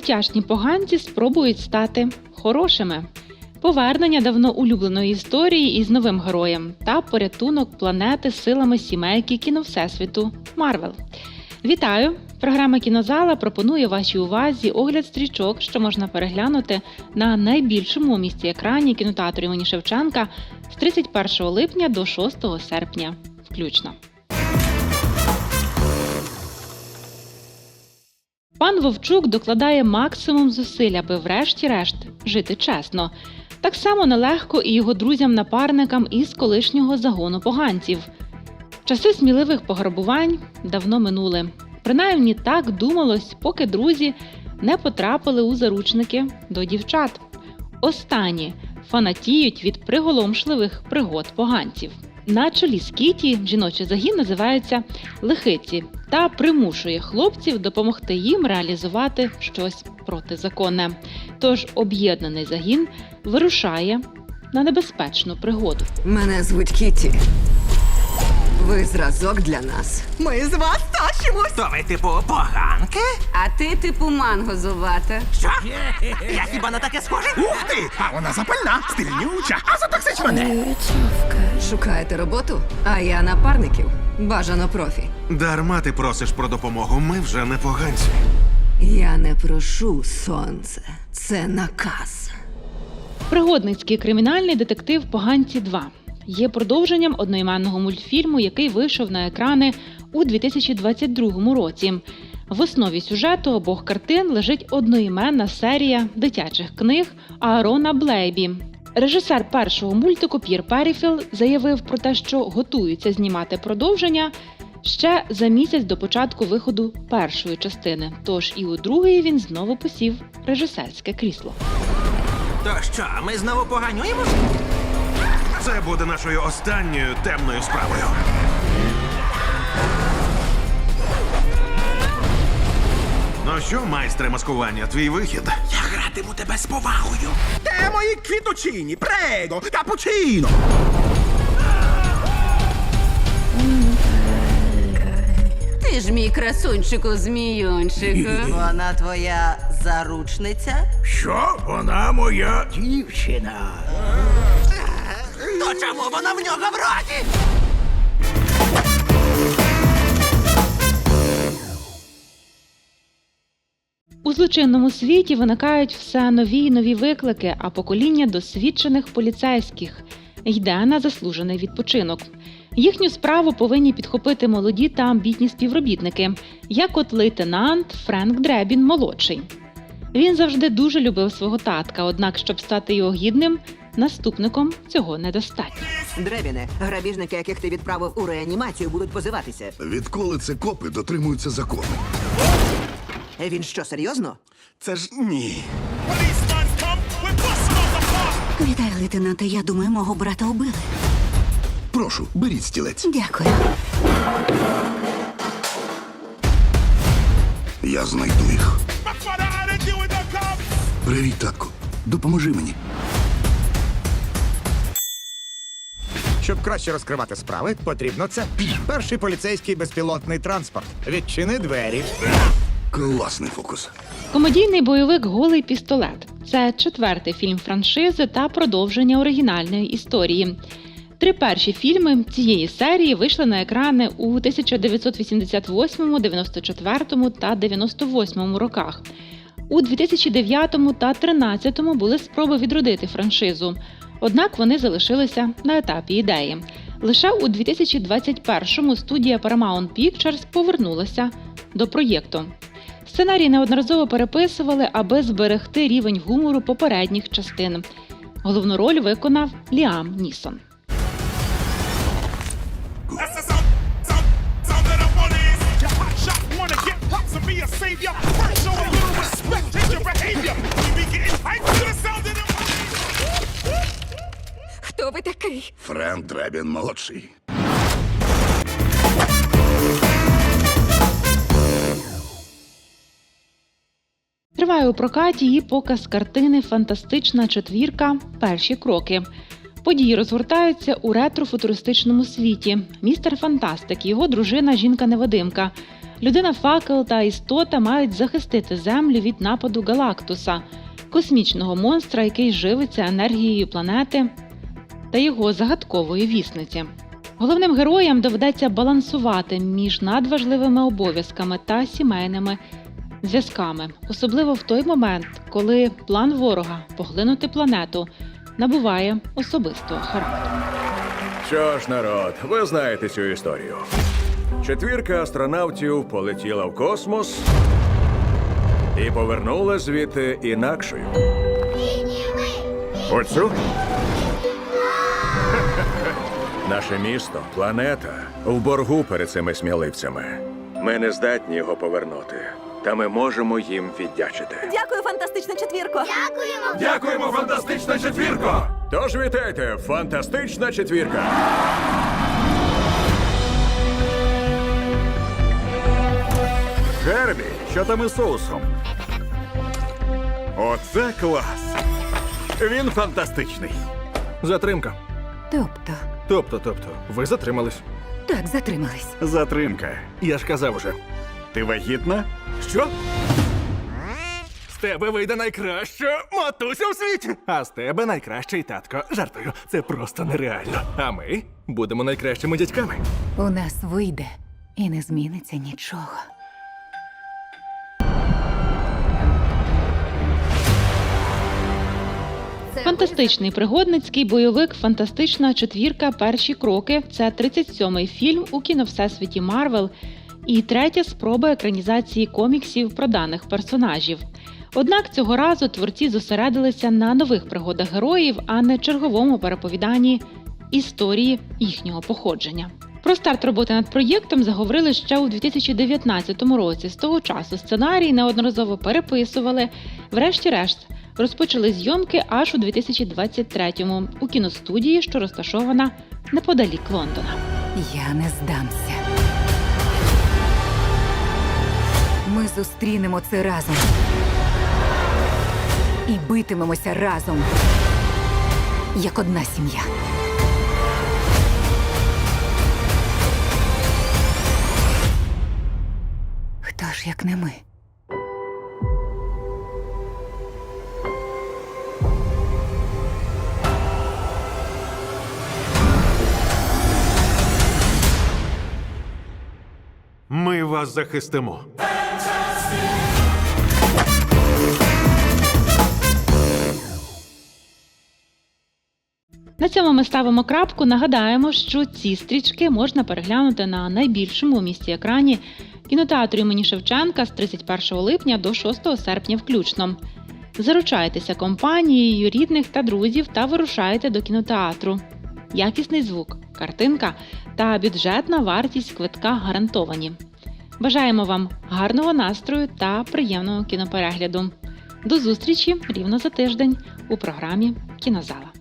мультяшні поганці спробують стати хорошими. Повернення давно улюбленої історії із новим героєм та порятунок планети силами сімейки кіно Всесвіту Марвел. Вітаю! Програма Кінозала пропонує вашій увазі огляд стрічок, що можна переглянути на найбільшому у місті екрані кінотеатру імені Шевченка з 31 липня до 6 серпня. Включно. Пан Вовчук докладає максимум зусиль, аби врешті-решт жити чесно. Так само нелегко і його друзям-напарникам із колишнього загону поганців. Часи сміливих пограбувань давно минули. Принаймні так думалось, поки друзі не потрапили у заручники до дівчат. Останні фанатіють від приголомшливих пригод поганців. На чолі з Кіті жіночий загін називається Лихиці та примушує хлопців допомогти їм реалізувати щось протизаконне. Тож об'єднаний загін вирушає на небезпечну пригоду. Мене звуть Кіті. Ви зразок для нас. Ми з вас тащимось! То ви, типу, поганки? А ти типу манго зубата. Що? Я хіба на таке схожий? Ух ти! А вона запальна, стильнюча, а затоксич мене! Шукаєте роботу? А я напарників. Бажано профі. Дарма ти просиш про допомогу. Ми вже не поганці. Я не прошу сонце. Це наказ. Пригодницький кримінальний детектив Поганці 2 є продовженням одноіменного мультфільму, який вийшов на екрани у 2022 році. В основі сюжету обох картин лежить одноіменна серія дитячих книг Аарона Блейбі. Режисер першого мультику П'єр Періфіл заявив про те, що готується знімати продовження ще за місяць до початку виходу першої частини. Тож і у другої він знову посів режисерське крісло. То що, ми знову поганюємо? Це буде нашою останньою темною справою. Ну що, майстре маскування, твій вихід? Я гратиму тебе з повагою. Де мої квіточині? Прего! Капучино! Ти ж мій красунчику зміюнчику. Вона твоя заручниця? Що? Вона моя дівчина. То чому вона в нього в роті? У злочинному світі виникають все нові й нові виклики, а покоління досвідчених поліцейських йде на заслужений відпочинок. Їхню справу повинні підхопити молоді та амбітні співробітники, як от лейтенант Френк Дребін молодший. Він завжди дуже любив свого татка, однак, щоб стати його гідним, наступником цього недостатньо. Дребіне, грабіжники, яких ти відправив у реанімацію, будуть позиватися. Відколи це копи дотримуються закону? Е, Він що, серйозно? Це ж ні. Вітаю, лейтенанте. Я думаю, мого брата убили. Прошу, беріть стілець. Дякую. Я знайду їх. Привіт, татку. Допоможи мені. Щоб краще розкривати справи, потрібно це. Перший поліцейський безпілотний транспорт. Відчини двері. Класний фокус. Комедійний бойовик Голий пістолет це четвертий фільм франшизи та продовження оригінальної історії. Три перші фільми цієї серії вийшли на екрани у 1988, 94 та 98 роках. У 2009 та 2013 були спроби відродити франшизу, однак вони залишилися на етапі ідеї. Лише у 2021 студія Paramount Pictures повернулася до проєкту. Сценарій неодноразово переписували, аби зберегти рівень гумору попередніх частин. Головну роль виконав Ліам Нісон. Френк молодший. Триває у прокаті і показ картини Фантастична четвірка. Перші кроки. Події розгортаються у ретро-футуристичному світі. Містер Фантастик його дружина жінка-невидимка. Людина факел та істота мають захистити землю від нападу Галактуса, космічного монстра, який живиться енергією планети та його загадкової вісниці. Головним героям доведеться балансувати між надважливими обов'язками та сімейними зв'язками, особливо в той момент, коли план ворога поглинути планету набуває особистого характеру. Що ж, народ, ви знаєте цю історію. Четвірка астронавтів полетіла в космос і повернула звідти інакшою. Оцю? Наше місто, планета, в боргу перед цими сміливцями. Ми не здатні його повернути, та ми можемо їм віддячити. Дякую, фантастична четвірко. Дякуємо, фантастична четвірко! Тож вітайте, фантастична четвірка! Гербі, що там із соусом? Оце клас! Він фантастичний. Затримка. Тобто, Тобто, тобто, ви затримались. так, затримались. Затримка. Я ж казав уже. Ти вагітна? Що? З тебе вийде найкраща матуся у світі. А з тебе найкращий татко. Жартую, це просто нереально. А ми будемо найкращими дядьками. У нас вийде і не зміниться нічого. Фантастичний пригодницький бойовик Фантастична четвірка. Перші кроки це 37-й фільм у кіно Всесвіті Марвел і третя спроба екранізації коміксів про даних персонажів. Однак цього разу творці зосередилися на нових пригодах героїв, а не черговому переповіданні історії їхнього походження. Про старт роботи над проєктом заговорили ще у 2019 році. З того часу сценарій неодноразово переписували. Врешті-решт розпочали зйомки аж у 2023-му у кіностудії, що розташована неподалік Лондона. Я не здамся. Ми зустрінемо це разом. І битимемося разом. Як одна сім'я. Хто ж як не ми? Вас захистимо. На цьому ми ставимо крапку. Нагадаємо, що ці стрічки можна переглянути на найбільшому у місті екрані кінотеатру імені Шевченка з 31 липня до 6 серпня включно. Заручайтеся компанією рідних та друзів та вирушайте до кінотеатру. Якісний звук, картинка та бюджетна вартість квитка гарантовані. Бажаємо вам гарного настрою та приємного кіноперегляду. До зустрічі рівно за тиждень у програмі Кінозала.